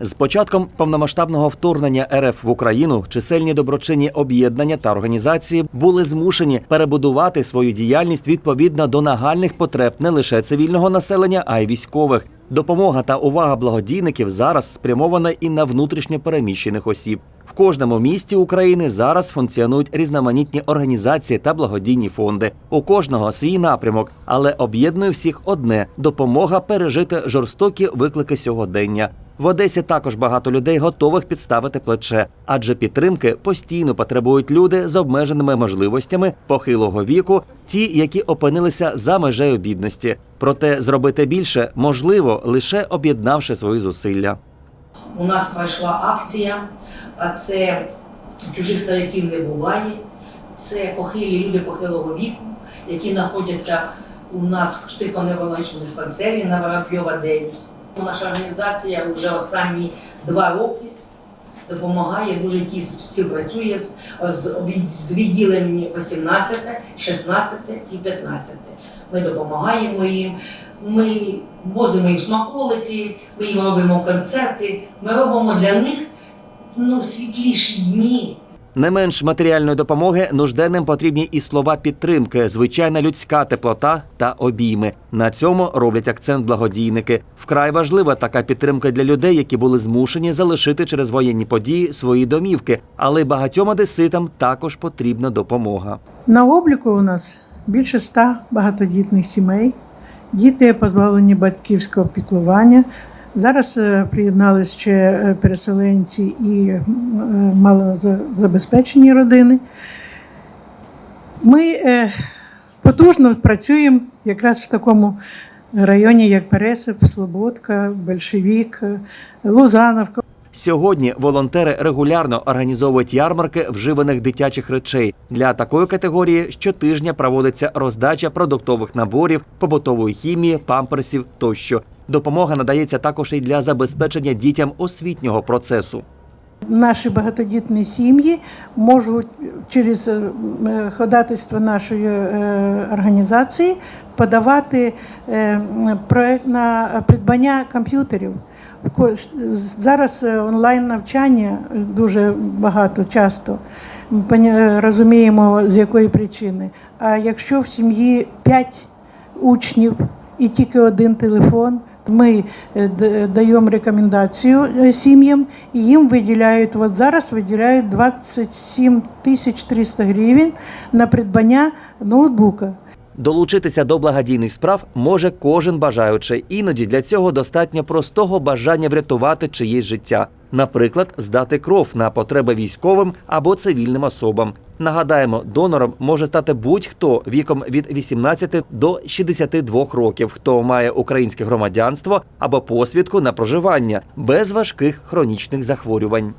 З початком повномасштабного вторгнення РФ в Україну чисельні доброчинні об'єднання та організації були змушені перебудувати свою діяльність відповідно до нагальних потреб не лише цивільного населення, а й військових. Допомога та увага благодійників зараз спрямована і на внутрішньо переміщених осіб. В кожному місті України зараз функціонують різноманітні організації та благодійні фонди. У кожного свій напрямок, але об'єднує всіх одне допомога пережити жорстокі виклики сьогодення. В Одесі також багато людей готових підставити плече, адже підтримки постійно потребують люди з обмеженими можливостями похилого віку, ті, які опинилися за межею бідності. Проте зробити більше можливо лише об'єднавши свої зусилля. У нас пройшла акція, а це чужих стариків не буває. Це похилі люди похилого віку, які знаходяться у нас в психоневрологічному диспансері на Воробйова 9. Наша організація вже останні два роки допомагає, дуже тісно співпрацює з, з, від- з відділеннями 18, 16 і 15. Ми допомагаємо їм. Ми возимо їм смаколики, ми їм робимо концерти, ми робимо для них ну, світліші дні. Не менш матеріальної допомоги нужденним потрібні і слова підтримки, звичайна людська теплота та обійми. На цьому роблять акцент благодійники. Вкрай важлива така підтримка для людей, які були змушені залишити через воєнні події свої домівки. Але багатьом одеситам також потрібна допомога. На обліку у нас більше ста багатодітних сімей. Діти позбавлені батьківського піклування. Зараз е, приєдналися ще е, переселенці і е, малозабезпечені родини. Ми потужно працюємо якраз в такому районі, як Пересип, Слободка, Большевік, Лузановка. Сьогодні волонтери регулярно організовують ярмарки вживаних дитячих речей. Для такої категорії щотижня проводиться роздача продуктових наборів, побутової хімії, памперсів тощо. Допомога надається також і для забезпечення дітям освітнього процесу. Наші багатодітні сім'ї можуть через е, ходатайство нашої е, організації подавати е, проект на придбання комп'ютерів. Зараз е, онлайн навчання дуже багато часто. Ми розуміємо з якої причини. А якщо в сім'ї 5 учнів і тільки один телефон, ми е, даємо рекомендацію е, сім'ям і їм виділяють, от зараз виділяють 27 тисяч 300 гривень на придбання ноутбука. Долучитися до благодійних справ може кожен бажаючий. Іноді для цього достатньо простого бажання врятувати чиєсь життя, наприклад, здати кров на потреби військовим або цивільним особам. Нагадаємо, донором може стати будь-хто віком від 18 до 62 років, хто має українське громадянство або посвідку на проживання без важких хронічних захворювань.